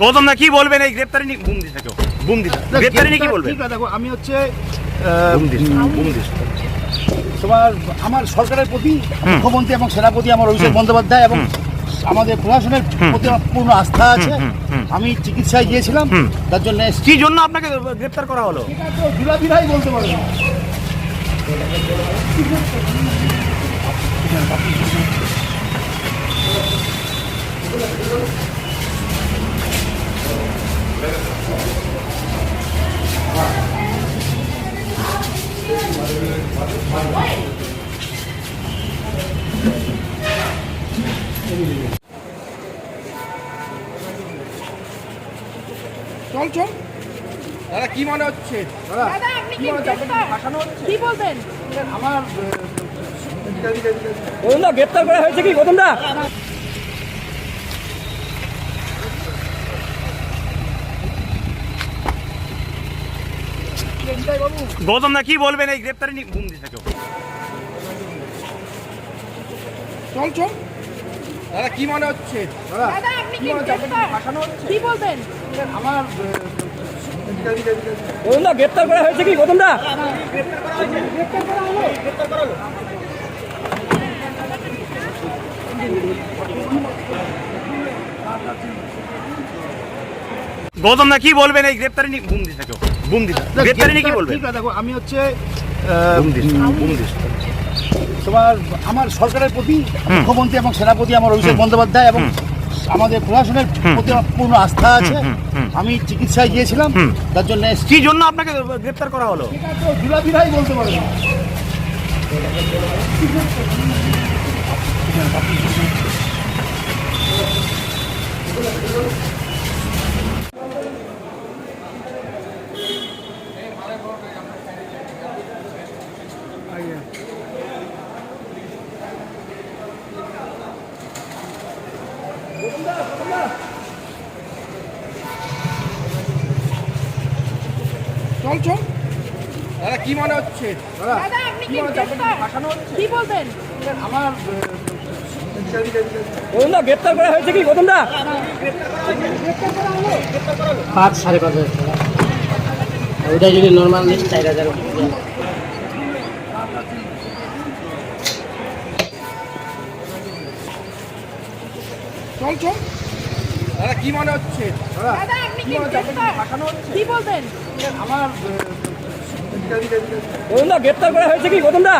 গৌতম দা কি বলবেন? এই গ্রেপ্তারি নিয়ে বুম দিছে কেউ। বুম দিছে। গ্রেপ্তারি নিয়ে কি বলবেন? ঠিক আছে, দেখো আমি হচ্ছে বুম দিছে বুম দিছে। তোমার আমার সরকারের প্রতি মুখ্যমন্ত্রী এবং সেনাপতি আমার অভিষেক বন্দ্যোপাধ্যায় এবং আমাদের প্রশাসনের প্রতি পূর্ণ আস্থা আছে। আমি চিকিৎসায় গিয়েছিলাম তার জন্য কি জন্য আপনাকে গ্রেপ্তার করা হলো? বিরাবিরাই বলতে পারবে চল চল। দাদা কি মনে হচ্ছে? দাদা আপনি কি কি বলবেন? আমার গৌতমদা গ্রেপ্তার করা হয়েছে কি গৌতমদা গৌতম দা কি বলবেন? এই গ্রেপ্তারি নিয়ে বুম দিছে কেউ? চল চল। দাদা কি মনে হচ্ছে? দাদা দাদা আপনি কি মনে হচ্ছে? আপনাকে গ্রেফতার? ফাঁসানো হচ্ছে? কি বলবেন? আমার গৌতমদা গ্রেপ্তার করা হয়েছে কি গৌতমদা গৌতম দা কি বলবেন এই গ্রেপ্তারি নিয়ে বুম দিছে কেউ? বুম দিছে। গ্রেপ্তারি নিয়ে কি বলবেন? ঠিক আছে দেখো আমি হচ্ছে বুম দিছে বুম দিছে। তোমার আমার সরকারের প্রতি মুখ্যমন্ত্রী এবং সেনাপতি আমার অভিষেক বন্দ্যোপাধ্যায় এবং আমাদের প্রশাসনের প্রতি পূর্ণ আস্থা আছে। আমি চিকিৎসায় গিয়েছিলাম। তার জন্য কি জন্য আপনাকে গ্রেপ্তার করা হলো? বিরাবিরাই বলতে পারবে চল চল। দাদা কি মনে হচ্ছে? দাদা আপনি কি কি বলবেন? আমার গৌতমদা গ্রেপ্তার করা হয়েছে কি? গৌতমদা পাঁচ সাড়ে পাঁচ হাজার টাকা। ওইটা যদি নর্মাল নিস চার হাজার। চল চল দাদা কি মনে হচ্ছে? দাদা আপনি কি কি মনে হচ্ছে? আপনাকে গ্রেফতার? ফাঁসানো হচ্ছে? কি বলবেন? আমার গৌতমদা গ্রেপ্তার করা হয়েছে কি? গৌতমদা